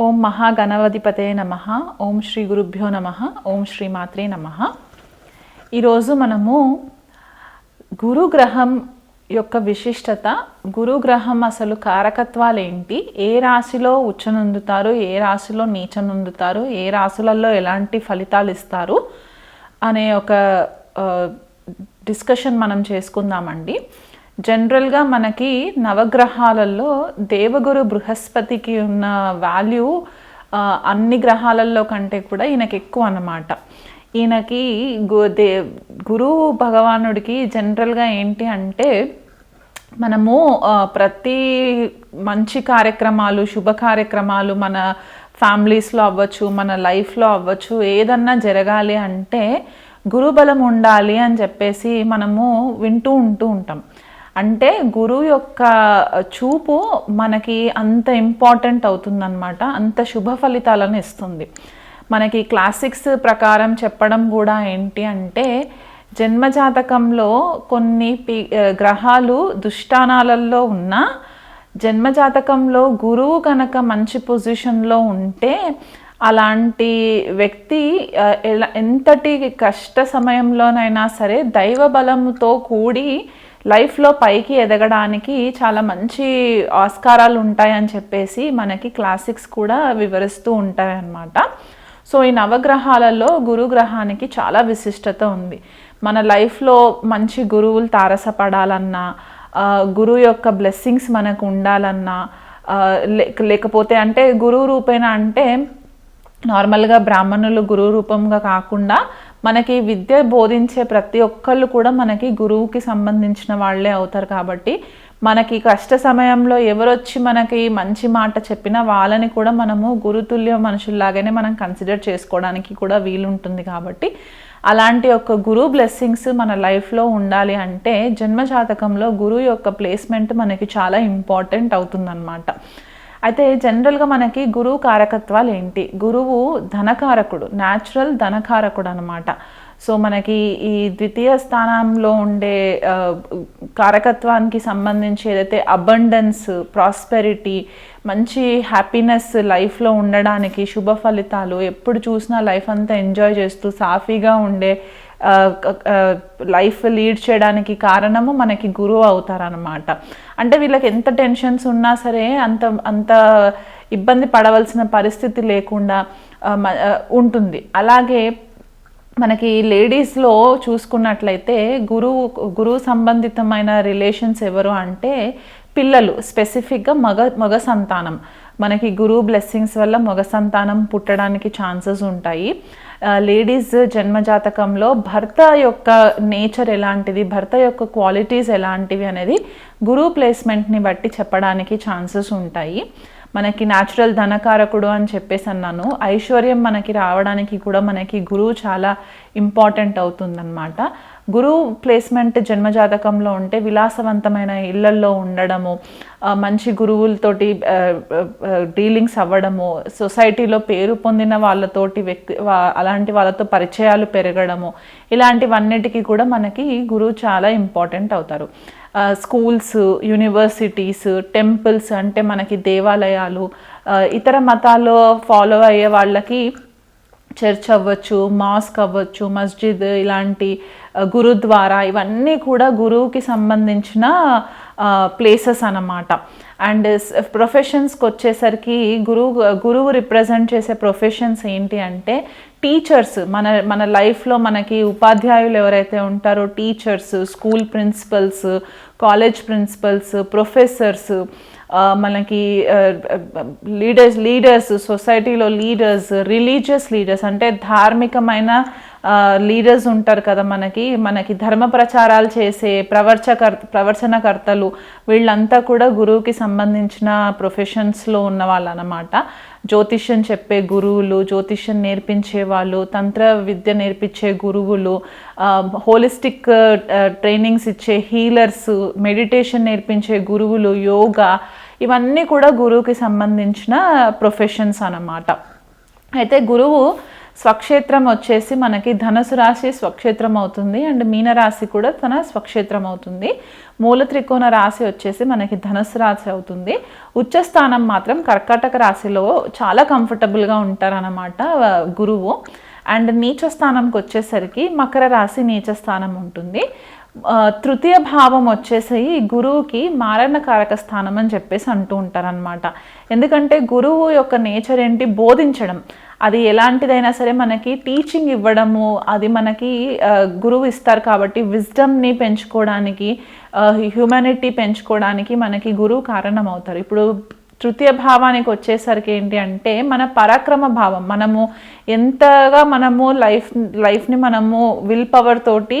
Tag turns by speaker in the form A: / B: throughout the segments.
A: ఓం మహాగణవధిపతే నమ. ఓం శ్రీ గురుభ్యో నమ. ఓం శ్రీ మాత్రే నమ. ఈరోజు మనము గురుగ్రహం యొక్క విశిష్టత గురుగ్రహం అసలు కారకత్వాలు ఏంటి ఏ రాశిలో ఉచ్చనొందుతారు ఏ రాశిలో నీచనొందుతారు ఏ రాశులలో ఎలాంటి ఫలితాలు ఇస్తారు అనే ఒక డిస్కషన్ మనం చేసుకుందామండి. జనరల్గా మనకి నవగ్రహాలలో దేవగురు బృహస్పతికి ఉన్న వాల్యూ అన్ని గ్రహాలలో కంటే కూడా ఈయనకి ఎక్కువ అన్నమాట. ఈయనకి గు దే గురు భగవానుడికి జనరల్గా ఏంటి అంటే మనము ప్రతి మంచి కార్యక్రమాలు శుభ కార్యక్రమాలు మన ఫ్యామిలీస్లో అవ్వచ్చు మన లైఫ్లో అవ్వచ్చు ఏదన్నా జరగాలి అంటే గురుబలం ఉండాలి అని చెప్పేసి మనము వింటూ ఉంటూ ఉంటాం. అంటే గురువు యొక్క చూపు మనకి అంత ఇంపార్టెంట్ అవుతుందన్నమాట. అంత శుభ ఫలితాలను ఇస్తుంది. మనకి క్లాసిక్స్ ప్రకారం చెప్పడం కూడా ఏంటి అంటే జన్మజాతకంలో కొన్ని పి గ్రహాలు దుష్టానాలలో ఉన్నా జన్మజాతకంలో గురువు కనుక మంచి పొజిషన్లో ఉంటే అలాంటి వ్యక్తి ఎలా ఎంతటి కష్ట సమయంలోనైనా సరే దైవ బలంతో కూడి లైఫ్లో పైకి ఎదగడానికి చాలా మంచి ఆస్కారాలు ఉంటాయని చెప్పేసి మనకి క్లాసిక్స్ కూడా వివరిస్తూ ఉంటాయన్నమాట. సో ఈ నవగ్రహాలలో గురుగ్రహానికి చాలా విశిష్టత ఉంది. మన లైఫ్లో మంచి గురువులు తారసపడాలన్నా గురువు యొక్క బ్లెస్సింగ్స్ మనకు ఉండాలన్నా లేకపోతే అంటే గురువు రూపేణ అంటే నార్మల్గా బ్రాహ్మణులు గురువు రూపంగా కాకుండా మనకి విద్య బోధించే ప్రతి ఒక్కళ్ళు కూడా మనకి గురువుకి సంబంధించిన వాళ్ళే అవుతారు కాబట్టి మనకి కష్ట సమయంలో ఎవరొచ్చి మనకి మంచి మాట చెప్పినా వాళ్ళని కూడా మనము గురుతుల్య మనుషుల్లాగానే మనం కన్సిడర్ చేసుకోవడానికి కూడా వీలుంటుంది కాబట్టి అలాంటి ఒక గురువు బ్లెస్సింగ్స్ మన లైఫ్లో ఉండాలి అంటే జన్మజాతకంలో గురువు యొక్క ప్లేస్మెంట్ మనకి చాలా ఇంపార్టెంట్ అవుతుందన్నమాట. అయితే జనరల్గా మనకి గురువు కారకత్వాలు ఏంటి? గురువు ధనకారకుడు న్యాచురల్ ధనకారకుడు అనమాట సో మనకి ఈ ద్వితీయ స్థానంలో ఉండే కారకత్వానికి సంబంధించి ఏదైతే అబండెన్స్ ప్రాస్పెరిటీ మంచి హ్యాపీనెస్ లైఫ్లో ఉండడానికి శుభ ఫలితాలు ఎప్పుడు చూసినా లైఫ్ అంతా ఎంజాయ్ చేస్తూ సాఫీగా ఉండే లైఫ్ లీడ్ చేయడానికి కారణము మనకి గురువు అవుతారనమాట అంటే వీళ్ళకి ఎంత టెన్షన్స్ ఉన్నా సరే అంత అంత ఇబ్బంది పడవలసిన పరిస్థితి లేకుండా ఉంటుంది. అలాగే మనకి లేడీస్లో చూసుకున్నట్లయితే గురువు గురువు సంబంధితమైన రిలేషన్స్ ఎవరు అంటే పిల్లలు స్పెసిఫిక్గా మగ మగ సంతానం. మనకి గురువు బ్లెస్సింగ్స్ వల్ల మగ సంతానం పుట్టడానికి ఛాన్సెస్ ఉంటాయి. లేడీస్ జన్మజాతకంలో భర్త యొక్క నేచర్ ఎలాంటిది భర్త యొక్క క్వాలిటీస్ ఎలాంటివి అనేది గురువు ప్లేస్మెంట్ని బట్టి చెప్పడానికి ఛాన్సెస్ ఉంటాయి. మనకి న్యాచురల్ ధనకారకుడు అని చెప్పేసి అన్నాను. ఐశ్వర్యం మనకి రావడానికి కూడా మనకి గురువు చాలా ఇంపార్టెంట్ అవుతుందన్నమాట. గురువు ప్లేస్మెంట్ జన్మజాతకంలో ఉంటే విలాసవంతమైన ఇళ్ళల్లో ఉండడము మంచి గురువులతోటి డీలింగ్స్ అవ్వడము సొసైటీలో పేరు పొందిన వాళ్ళతోటి వ్యక్తి అలాంటి వాళ్ళతో పరిచయాలు పెరగడము ఇలాంటివన్నిటికీ కూడా మనకి గురువు చాలా ఇంపార్టెంట్ అవుతారు. స్కూల్స్ యూనివర్సిటీస్ టెంపుల్స్ అంటే మనకి దేవాలయాలు ఇతర మతాల్లో ఫాలో అయ్యే వాళ్ళకి చర్చ్ అవ్వచ్చు మాస్క్ అవ్వచ్చు మస్జిద్ ఇలాంటి గురుద్వారా ఇవన్నీ కూడా గురువుకి సంబంధించిన ప్లేసెస్ అన్నమాట. అండ్ ప్రొఫెషన్స్కి వచ్చేసరికి గురువు గురువు రిప్రజెంట్ చేసే ప్రొఫెషన్స్ ఏంటి అంటే టీచర్స్ మన మన లైఫ్లో మనకి ఉపాధ్యాయులు ఎవరైతే ఉంటారో teachers school principals college principals professors మనకి లీడర్స్ లీడర్స్ సొసైటీలో లీడర్స్ రిలీజియస్ లీడర్స్ అంటే ధార్మికమైన లీడర్స్ ఉంటారు కదా మనకి మనకి ధర్మ ప్రచారాలు చేసే ప్రవర్చకర్ ప్రవర్చనకర్తలు వీళ్ళంతా కూడా గురువుకి సంబంధించిన ప్రొఫెషన్స్లో ఉన్న వాళ్ళు అన్నమాట జ్యోతిష్యం చెప్పే గురువులు జ్యోతిష్యం నేర్పించే వాళ్ళు తంత్ర విద్య నేర్పించే గురువులు హోలిస్టిక్ ట్రైనింగ్స్ ఇచ్చే హీలర్స్ మెడిటేషన్ నేర్పించే గురువులు యోగా ఇవన్నీ కూడా గురువుకి సంబంధించిన ప్రొఫెషన్స్ అన్నమాట. అయితే గురువు స్వక్షేత్రం వచ్చేసి మనకి ధనుసు రాశి స్వక్షేత్రం అవుతుంది అండ్ మీనరాశి కూడా తన స్వక్షేత్రం అవుతుంది. మూల త్రికోణ రాశి వచ్చేసి మనకి ధనుసు రాశి అవుతుంది. ఉచ్చ స్థానం మాత్రం కర్కాటక రాశిలో చాలా కంఫర్టబుల్గా ఉంటారన్నమాట గురువు. అండ్ నీచ స్థానంకి వచ్చేసరికి మకర రాశి నీచ స్థానం ఉంటుంది. తృతీయ భావం వచ్చేసి గురువుకి మారణకారక స్థానం అని చెప్పేసి అంటూ ఉంటారనమాట ఎందుకంటే గురువు యొక్క నేచర్ ఏంటి? బోధించడం. అది ఎలాంటిదైనా సరే మనకి టీచింగ్ ఇవ్వడము అది మనకి గురువు ఇస్తారు కాబట్టి విజ్డమ్ని పెంచుకోవడానికి హ్యూమానిటీ పెంచుకోవడానికి మనకి గురువు కారణం అవుతారు ఇప్పుడు తృతీయ భావానికి వచ్చేసరికి ఏంటి అంటే మన పరాక్రమ భావం మనము ఎంతగా మనము లైఫ్ లైఫ్ని మనము విల్ పవర్ తోటి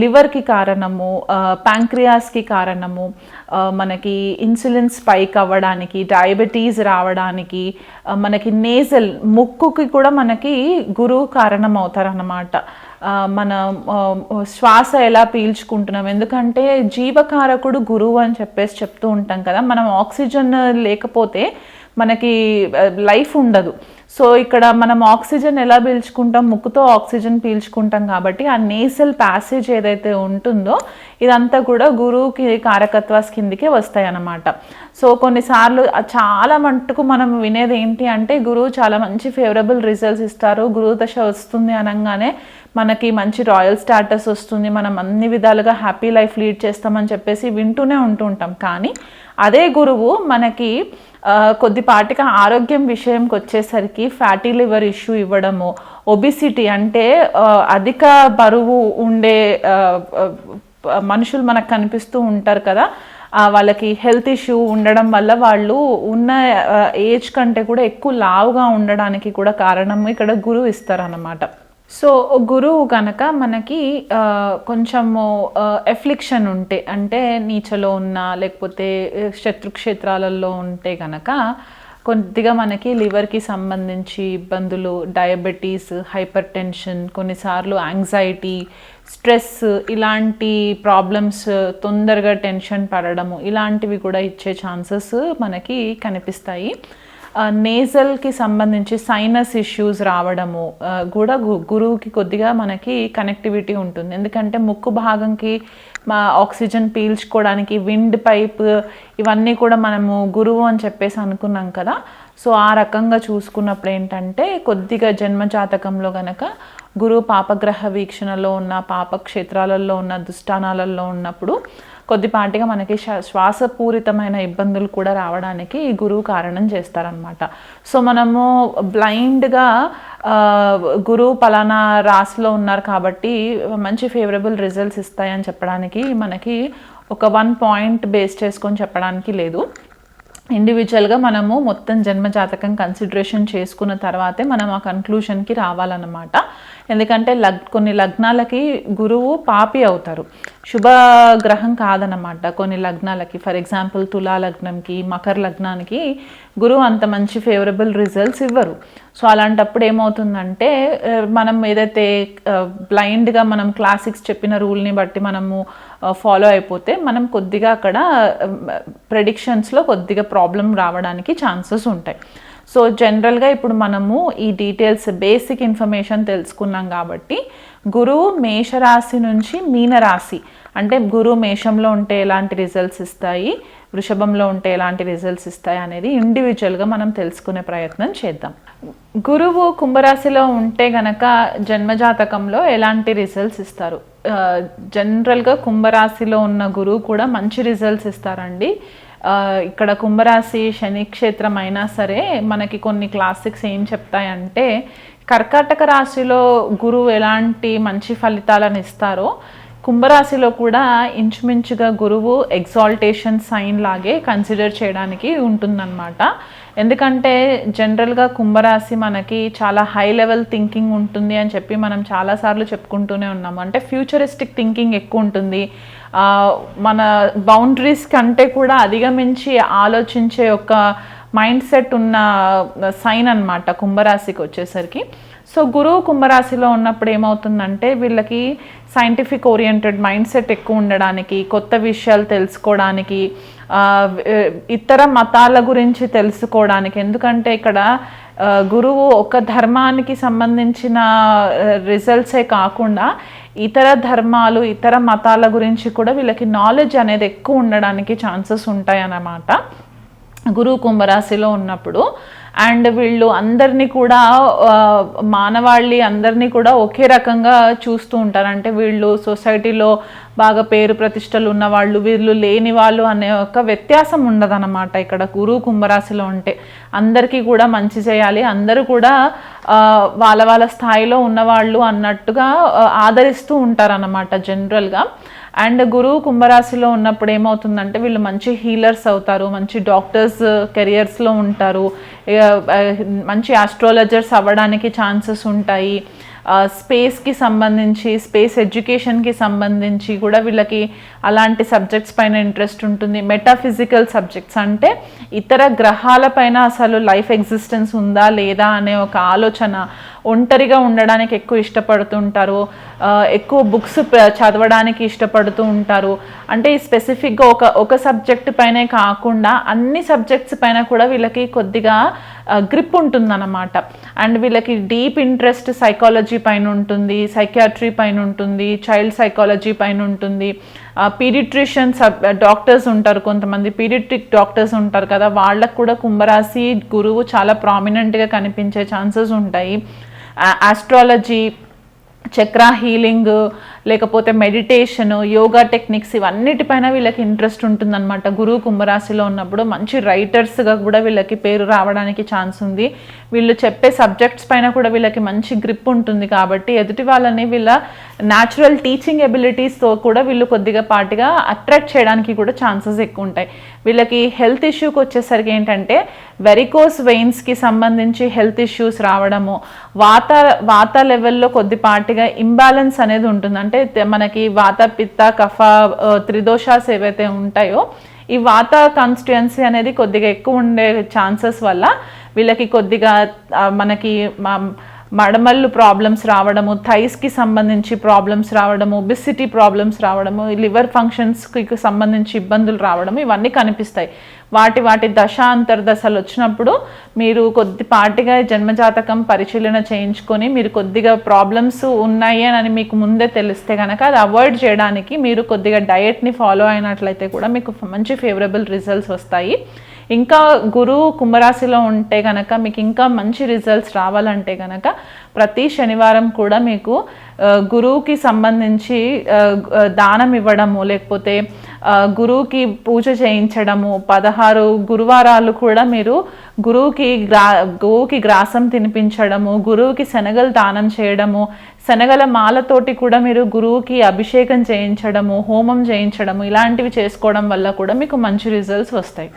A: లివర్కి కారణము ప్యాంక్రియాస్కి కారణము మనకి ఇన్సులిన్ స్పైక్ అవ్వడానికి డయాబెటీస్ రావడానికి మనకి నేజల్ ముక్కుకి కూడా మనకి గురువు కారణం అవుతారన్నమాట మన శ్వాస ఎలా పీల్చుకుంటున్నాం? ఎందుకంటే జీవకారకుడు గురువు అని చెప్పేసి చెప్తూ ఉంటాం కదా మనం ఆక్సిజన్ లేకపోతే మనకి లైఫ్ ఉండదు. సో ఇక్కడ మనం ఆక్సిజన్ ఎలా పీల్చుకుంటాం? ముక్కుతో ఆక్సిజన్ పీల్చుకుంటాం కాబట్టి ఆ నేసల్ ప్యాసేజ్ ఏదైతే ఉంటుందో ఇదంతా కూడా గురువుకి కారకత్వాస్ కిందికే వస్తాయి అన్నమాట సో కొన్నిసార్లు చాలా మట్టుకు మనం వినేది ఏంటి అంటే గురువు చాలా మంచి ఫేవరబుల్ రిజల్ట్స్ ఇస్తారు. గురువు దశ వస్తుంది అనగానే మనకి మంచి రాయల్ స్టాటస్ వస్తుంది. మనం అన్ని విధాలుగా హ్యాపీ లైఫ్ లీడ్ చేస్తామని చెప్పేసి వింటూనే ఉంటూ ఉంటాం. కానీ అదే గురువు మనకి కొద్దిపాటిగా ఆరోగ్యం విషయంకి వచ్చేసరికి ఫ్యాటీ లివర్ ఇష్యూ ఇవ్వడము ఒబిసిటీ అంటే అధిక బరువు ఉండే మనుషులు మనకు కనిపిస్తూ ఉంటారు కదా వాళ్ళకి హెల్త్ ఇష్యూ ఉండడం వల్ల వాళ్ళు ఉన్న ఏజ్ కంటే కూడా ఎక్కువ లావుగా ఉండడానికి కూడా కారణం ఇక్కడ గురువు ఇస్తారన్నమాట. సో గురువు కనుక మనకి కొంచెము ఎఫ్లిక్షన్ ఉంటే అంటే నీచలో ఉన్న లేకపోతే శత్రుక్షేత్రాలలో ఉంటే కనుక కొద్దిగా మనకి లివర్కి సంబంధించి ఇబ్బందులు డయాబెటీస్ హైపర్ టెన్షన్ కొన్నిసార్లు యాంగ్జైటీ స్ట్రెస్ ఇలాంటి ప్రాబ్లమ్స్ తొందరగా టెన్షన్ పడడము ఇలాంటివి కూడా ఇచ్చే ఛాన్సెస్ మనకి కనిపిస్తాయి. నేజల్కి సంబంధించి సైనస్ ఇష్యూస్ రావడము కూడా గు- గురువుకి కొద్దిగా మనకి కనెక్టివిటీ ఉంటుంది. ఎందుకంటే ముక్కు భాగంకి మా ఆక్సిజన్ పీల్చుకోవడానికి విండ్ పైప్ ఇవన్నీ కూడా మనము గురువు అని చెప్పేసి అనుకున్నాం కదా. సో ఆ రకంగా చూసుకున్నప్పుడు ఏంటంటే కొద్దిగా జన్మ జాతకంలో గనక గురువు పాపగ్రహ వీక్షణలో ఉన్న పాప క్షేత్రాలలో ఉన్న దుష్టానాలలో ఉన్నప్పుడు కొద్దిపాటిగా మనకి శ్వా- శ్వాసపూరితమైన ఇబ్బందులు కూడా రావడానికి ఈ గురువు కారణం చేస్తారనమాట సో మనము బ్లైండ్గా గురువు పలానా రాశిలో ఉన్నారు కాబట్టి మంచి ఫేవరబుల్ రిజల్ట్స్ ఇస్తాయని చెప్పడానికి మనకి ఒక వన్ పాయింట్ బేస్ చేసుకొని చెప్పడానికి లేదు. ఇండివిజువల్గా మనము మొత్తం జన్మ జాతకం కన్సిడరేషన్ చేసుకున్న తర్వాతే మనం ఆ కన్క్లూషన్కి రావాలన్నమాట. ఎందుకంటే లగ్ కొన్ని లగ్నాలకి గురువు పాపి అవుతారు. శుభ గ్రహం కాదనమాట కొన్ని లగ్నాలకి. ఫర్ ఎగ్జాంపుల్ తులా లగ్నంకి మకర లగ్నానికి గురువు అంత మంచి ఫేవరబుల్ రిజల్ట్స్ ఇవ్వరు. సో అలాంటప్పుడు ఏమవుతుందంటే మనం ఏదైతే బ్లైండ్గా మనం క్లాసిక్స్ చెప్పిన రూల్ని బట్టి మనము ఫాలో అయిపోతే మనం కొద్దిగా అక్కడ ప్రెడిక్షన్స్లో కొద్దిగా ప్రాబ్లం రావడానికి ఛాన్సెస్ ఉంటాయి. సో జనరల్గా ఇప్పుడు మనము ఈ డీటెయిల్స్ బేసిక్ ఇన్ఫర్మేషన్ తెలుసుకున్నాం కాబట్టి గురువు మేషరాశి నుంచి మీనరాశి అంటే గురువు మేషంలో ఉంటే ఎలాంటి రిజల్ట్స్ ఇస్తాయి వృషభంలో ఉంటే ఎలాంటి రిజల్ట్స్ ఇస్తాయి అనేది ఇండివిజువల్గా మనం తెలుసుకునే ప్రయత్నం చేద్దాం. గురువు కుంభరాశిలో ఉంటే గనక జన్మజాతకంలో ఎలాంటి రిజల్ట్స్ ఇస్తారు? జనరల్గా కుంభరాశిలో ఉన్న గురువు కూడా మంచి రిజల్ట్స్ ఇస్తారండి. ఇక్కడ కుంభరాశి శని క్షేత్రం అయినా సరే మనకి కొన్ని క్లాసిక్స్ ఏం చెప్తాయంటే కర్కాటక రాశిలో గురువు ఎలాంటి మంచి ఫలితాలను ఇస్తారో కుంభరాశిలో కూడా ఇంచుమించుగా గురువు ఎగ్జాల్టేషన్ సైన్ లాగే కన్సిడర్ చేయడానికి ఉంటుందన్నమాట. ఎందుకంటే జనరల్గా కుంభరాశి మనకి చాలా హై లెవెల్ థింకింగ్ ఉంటుంది అని చెప్పి మనం చాలాసార్లు చెప్పుకుంటూనే ఉన్నాము. అంటే ఫ్యూచరిస్టిక్ థింకింగ్ ఎక్కువ ఉంటుంది. మన బౌండరీస్ కంటే కూడా అధిగమించి ఆలోచించే ఒక మైండ్ సెట్ ఉన్న సైన్ అన్నమాట కుంభరాశికి వచ్చేసరికి. సో గురువు కుంభరాశిలో ఉన్నప్పుడు ఏమవుతుందంటే వీళ్ళకి సైంటిఫిక్ ఓరియంటెడ్ మైండ్ సెట్ ఎక్కువ ఉండడానికి కొత్త విషయాలు తెలుసుకోవడానికి ఇతర మతాల గురించి తెలుసుకోవడానికి. ఎందుకంటే ఇక్కడ గురువు ఒక ధర్మానికి సంబంధించిన రిజల్ట్సే కాకుండా ఇతర ధర్మాలు ఇతర మతాల గురించి కూడా వీళ్ళకి నాలెడ్జ్ అనేది ఎక్కువ ఉండడానికి ఛాన్సెస్ ఉంటాయన్నమాట. గురువు కుంభరాశిలో ఉన్నప్పుడు అండ్ వీళ్ళు అందరినీ కూడా మానవాళి అందరినీ కూడా ఒకే రకంగా చూస్తూ ఉంటారు. అంటే వీళ్ళు సొసైటీలో బాగా పేరు ప్రతిష్టలు ఉన్నవాళ్ళు వీళ్ళు లేని వాళ్ళు అనే ఒక వ్యత్యాసం ఉండదన్నమాట ఇక్కడ. గురువు కుంభరాశిలో ఉంటే అందరికీ కూడా మంచి చేయాలి. అందరూ కూడా వాళ్ళ వాళ్ళ స్థాయిలో ఉన్నవాళ్ళు అన్నట్టుగా ఆదరిస్తూ ఉంటారన్నమాట జనరల్గా అండ్ గురువు కుంభరాశిలో ఉన్నప్పుడు ఏమవుతుందంటే వీళ్ళు మంచి హీలర్స్ అవుతారు మంచి డాక్టర్స్ uh, కెరియర్స్లో ఉంటారు. Uh, మంచి ఆస్ట్రాలజర్స్ అవ్వడానికి ఛాన్సెస్ ఉంటాయి. Uh, స్పేస్కి సంబంధించి స్పేస్ ఎడ్యుకేషన్కి సంబంధించి కూడా వీళ్ళకి అలాంటి సబ్జెక్ట్స్ పైన ఇంట్రెస్ట్ ఉంటుంది. మెటాఫిజికల్ సబ్జెక్ట్స్ అంటే ఇతర గ్రహాల పైన అసలు లైఫ్ ఎగ్జిస్టెన్స్ ఉందా లేదా అనే ఒక ఆలోచన ఒంటరిగా ఉండడానికి ఎక్కువ ఇష్టపడుతుంటారు ఎక్కువ బుక్స్ చదవడానికి ఇష్టపడుతూ ఉంటారు. అంటే ఈ స్పెసిఫిక్గా ఒక ఒక సబ్జెక్ట్ పైనే కాకుండా అన్ని సబ్జెక్ట్స్ పైన కూడా వీళ్ళకి కొద్దిగా గ్రిప్ ఉంటుందన్నమాట. అండ్ వీళ్ళకి డీప్ ఇంట్రెస్ట్ సైకాలజీ పైన ఉంటుంది సైకియాట్రీ పైన ఉంటుంది చైల్డ్ సైకాలజీ పైన ఉంటుంది. పీడిట్రిషియన్స్ డాక్టర్స్ ఉంటారు కొంతమంది పీడిట్రిక్ డాక్టర్స్ ఉంటారు కదా వాళ్ళకు కూడా కుంభరాశి గురువు చాలా ప్రామినెంట్గా కనిపించే ఛాన్సెస్ ఉంటాయి. ఆస్ట్రాలజీ చక్ర హీలింగ్ లేకపోతే మెడిటేషన్ యోగా టెక్నిక్స్ ఇవన్నిటిపైన వీళ్ళకి ఇంట్రెస్ట్ ఉంటుందన్నమాట. గురువు కుంభరాశిలో ఉన్నప్పుడు మంచి రైటర్స్గా కూడా వీళ్ళకి పేరు రావడానికి ఛాన్స్ ఉంది. వీళ్ళు చెప్పే సబ్జెక్ట్స్ పైన కూడా వీళ్ళకి మంచి గ్రిప్ ఉంటుంది కాబట్టి ఎదుటి వాళ్ళని వీళ్ళ న్యాచురల్ టీచింగ్ ఎబిలిటీస్తో కూడా వీళ్ళు కొద్దిగా పాటుగా అట్రాక్ట్ చేయడానికి కూడా ఛాన్సెస్ ఎక్కువ ఉంటాయి. వీళ్ళకి హెల్త్ ఇష్యూకి వచ్చేసరికి ఏంటంటే వెరికోస్ వెయిన్స్కి సంబంధించి హెల్త్ ఇష్యూస్ రావడము వాత వాత లెవెల్లో కొద్దిపాటిగా ఇంబ్యాలెన్స్ అనేది ఉంటుంది. అంటే అంటే మనకి వాత పిత్త కఫ త్రిదోషాస్ ఏవైతే ఉంటాయో ఈ వాత కాన్స్టిట్యుయెన్సీ అనేది కొద్దిగా ఎక్కువ ఉండే ఛాన్సెస్ వల్ల వీళ్ళకి కొద్దిగా మనకి మడమళ్ళు మడమల్లు ప్రాబ్లమ్స్ రావడము థైస్కి సంబంధించి ప్రాబ్లమ్స్ రావడము ఒబిసిటీ ప్రాబ్లమ్స్ రావడము లివర్ ఫంక్షన్స్కి సంబంధించి ఇబ్బందులు రావడము ఇవన్నీ కనిపిస్తాయి. వాటి వాటి దశ అంతర్దశలు వచ్చినప్పుడు మీరు కొద్దిపాటిగా జన్మజాతకం పరిశీలన చేయించుకొని మీరు కొద్దిగా ప్రాబ్లమ్స్ ఉన్నాయి అని మీకు ముందే తెలిస్తే కనుక అది అవాయిడ్ చేయడానికి మీరు కొద్దిగా డయట్ని ఫాలో అయినట్లయితే కూడా మీకు మంచి ఫేవరబుల్ రిజల్ట్స్ వస్తాయి. ఇంకా గురువు కుంభరాశిలో ఉంటే కనుక మీకు ఇంకా మంచి రిజల్ట్స్ రావాలంటే కనుక ప్రతి శనివారం కూడా మీకు గురువుకి సంబంధించి దానం ఇవ్వడము లేకపోతే గురువుకి పూజ చేయించడము పదహారు గురువారాలు కూడా మీరు గురువుకి గ్రా గోవుకి గ్రాసం తినిపించడము గురువుకి శనగలు దానం చేయడము శనగల మాలతోటి కూడా మీరు గురువుకి అభిషేకం చేయించడము హోమం చేయించడము ఇలాంటివి చేసుకోవడం వల్ల కూడా మీకు మంచి రిజల్ట్స్ వస్తాయి.